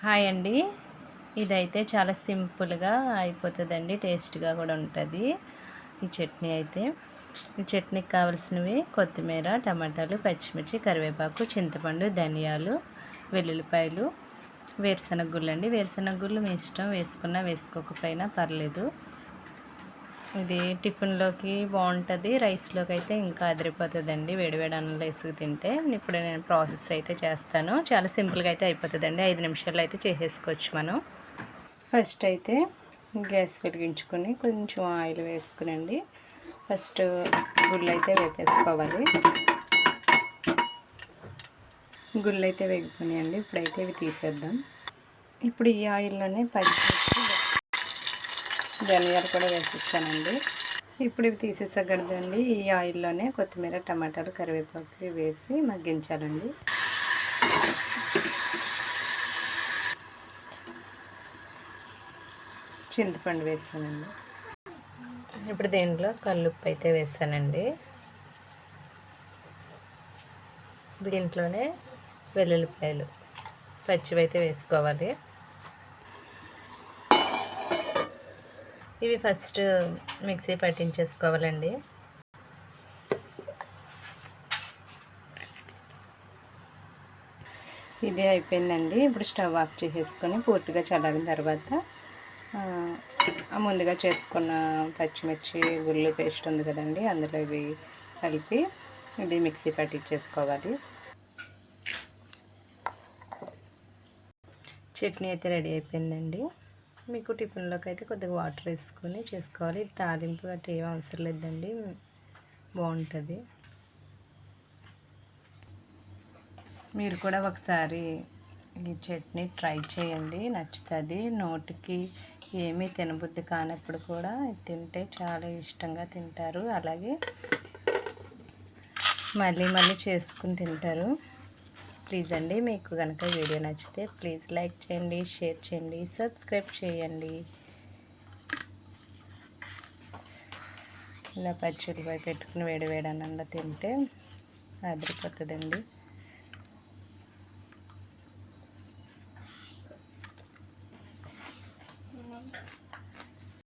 Hi అండి. ఇదైతే చాలా సింపుల్గా అయిపోతుందండి. టేస్ట్గా కూడా ఉంటుంది. ఈ చట్నీ అయితే. ఈ చట్నీకి కావాల్సినవి కొత్తిమీర టమాటాలు పచ్చిమిర్చి కరివేపాకు చింతపండు ధనియాలు వెల్లుల్లిపాయలు వేరుశనగ గుళ్ళు అండి వేరుశనగ గుళ్ళు మీ ఇష్టం. వేసుకున్నా వేసుకోకపోయినా పర్లేదు. ఇది టిఫిన్లోకి బాగుంటుంది రైస్లోకి అయితే ఇంకా అదిరిపోతుందండి. వేడివేడి అన్నంలో వేసుకు తింటే. ఇప్పుడు నేను ప్రాసెస్ అయితే చేస్తాను. చాలా సింపుల్గా అయితే అయిపోతుందండి. ఐదు నిమిషాల్లో అయితే చేసేసుకోవచ్చు మనం. ఫస్ట్ అయితే గ్యాస్ వెలిగించుకొని కొంచెం ఆయిల్ వేసుకునండి. ఫస్ట్ గుళ్ళు అయితే వేపేసుకోవాలి. గుళ్ళు అయితే వేగిపోయినాయండి. ఇప్పుడైతే ఇవి తీసేద్దాం. ఇప్పుడు ఈ ఆయిల్లోనే పచ్చిమిర్చి ధనియాలు కూడా వేసిస్తానండి ఇప్పుడు ఇవి తీసేసగలదండి. ఈ ఆయిల్లోనే కొత్తిమీర టమాటాలు కరివేపాకు వేసి మగ్గించాలండి. చింతపండు వేసానండి. ఇప్పుడు దీంట్లో కల్లుప్పు అయితే వేసానండి. దీంట్లోనే వెల్లుల్లిపాయలు పచ్చివైతే వేసుకోవాలి. ఇవి ఫస్ట్ మిక్సీ పట్టించేసుకోవాలండి. ఇది అయిపోయిందండి. ఇప్పుడు స్టవ్ ఆఫ్ చేసేసుకొని పూర్తిగా చల్లారిన తర్వాత ముందుగా చేసుకున్న పచ్చిమిర్చి గుళ్ళు పేస్ట్ ఉంది కదండి అందులో ఇవి కలిపి ఇది మిక్సీ పట్టించేసుకోవాలి. చట్నీ అయితే రెడీ అయిపోయిందండి. మీకు టిఫిన్లోకి అయితే కొద్దిగా వాటర్ వేసుకొని చేసుకోవాలి. తాలింపు గట్రా ఏం అవసరం లేదండి. బాగుంటుంది. మీరు కూడా ఒకసారి ఈ చట్నీ ట్రై చేయండి. నచ్చుతుంది. నోటికి ఏమీ తినబుద్ధి కానప్పుడు కూడా తింటే చాలా ఇష్టంగా తింటారు. అలాగే మళ్ళీ మళ్ళీ చేసుకుని తింటారు. ప్లీజ్ అండి మీకు కనుక వీడియో నచ్చితే ప్లీజ్ లైక్ చేయండి షేర్ చేయండి సబ్స్క్రైబ్ చేయండి. ఇలా పచ్చిమిరపకాయ పెట్టుకుని వేడి వేడి అన్నంలో తింటే అదిరిపోతుందండి.